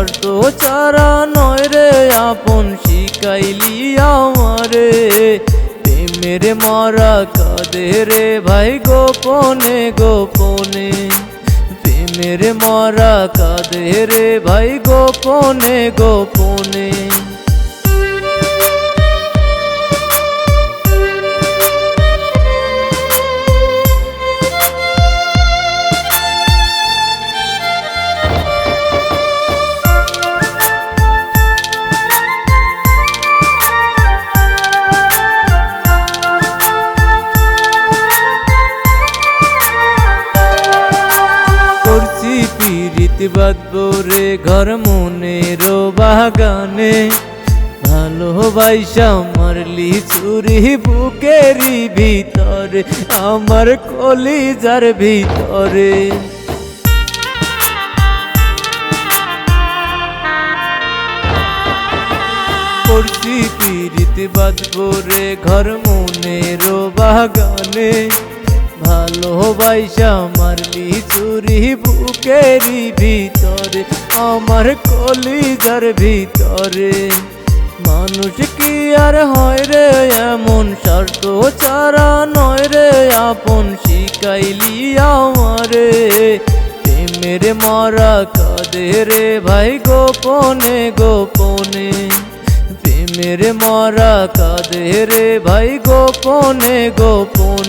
আর তো চারা নয় রে, আপন শিখাইলি আমারে। প্রেমের মারা কাদে রে ভাই গোপনে গোপনে। প্রেমের মারা কাদে রে ভাই গোপনে গোপনে। পিরিত বাদবো রে ঘর মনের বাগানে। ভালোবাসা মারলি চুরি বুকেরই ভিতরে, আমার কলিজার ভিতরে। করছি পিরিত বাদবো রে ঘর মনের বাগানে। ভালোবাসা মারলি চুরি বুকেরই ভিতরে, আমার কলিজার ভিতরে। মানুষ কি আর হয় রে এমন? স্বার্থ চারা নয় রে আপন, শিখাইলি আমারে। প্রেমের মারা কাঁদে রে ভাই গোপনে গোপনে। প্রেমের মারা কাঁদে রে ভাই গোপনে গোপনে।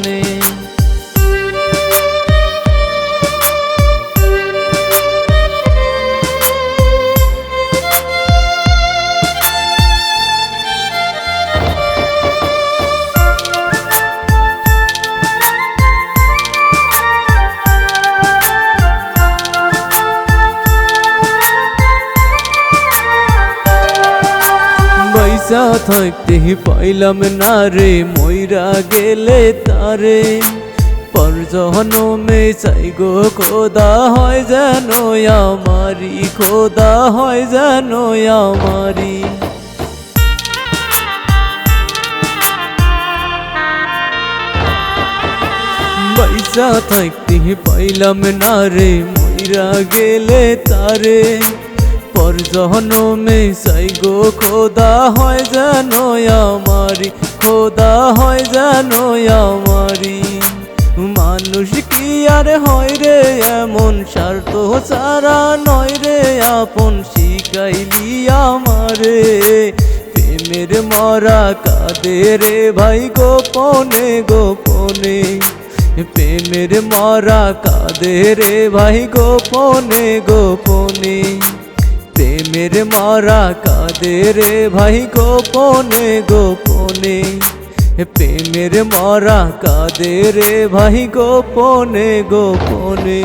পয়সা থাকতে পাইলাম না রে ময়রা গেলে তারে। পর মে চাই গো, খোদা হয় যেন আমারি, খোদা হয় যেন আমারি। পয়সা থাকতে পাইলাম না রে ময়রা গেলে তারে। পর মে সাই গো, খোদা হয় যেন আমারি, খোদা হয় যেন আমারি। মানুষ কি আর হয় রে, এমন স্বার্থ সারা নয় রে, আপন শিখাইলি আমারে। প্রেমের মরা কাঁদে রে ভাই গোপনে গোপনে। প্রেমের মরা কাঁদে রে ভাই গোপনে গোপনে। প্রেমের মরা কাদের ভাই গোপনে গোপনে? প্রেমের মরা কাদের ভাই গোপনে গোপনে?